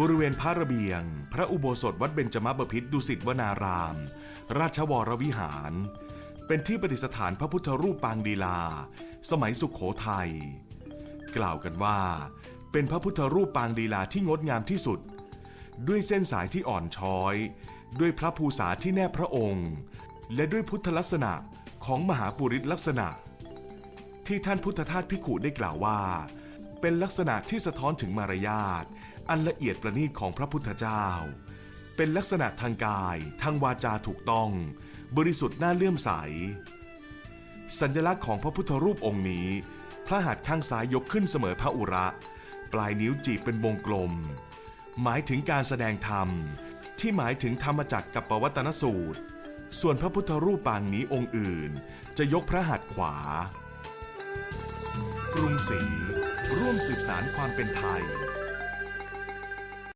บริเวณพระระเบียง พระอุโบสถวัดเบญจมบพิตรดุสิตวนาราม ราชวรวิหาร เป็นที่ประดิษฐานพระพุทธรูปปางดีลา สมัยสุขโขทัย กล่าวกันว่า เป็นพระพุทธรูปปางดีลาที่งดงามที่สุด ด้วยเส้นสายที่อ่อนช้อย ด้วยพระภูษาที่แนบพระองค์ และด้วยพุทธลักษณะของมหาปุริสลักษณะ ที่ท่านพุทธทาสพิขุได้กล่าวว่า เป็นลักษณะที่สะท้อนถึงมารยาท อันละเอียดประณีตของพระพุทธเจ้า เป็นลักษณะทางกาย ทางวาจาถูกต้อง บริสุทธิ์น่าเลื่อมใส สัญลักษณ์ของพระพุทธรูปองค์นี้ พระหัตถ์ข้างซ้ายยกขึ้นเสมอพระอุระ ปลายนิ้วจีบเป็นวงกลม หมายถึงการแสดงธรรม ที่หมายถึงธรรมจักรกับปวัตนสูตร ส่วนพระพุทธรูปปางนี้องค์อื่น จะยกพระหัตถ์ขวา กรุงศรีร่วมสืบสารความเป็นไทย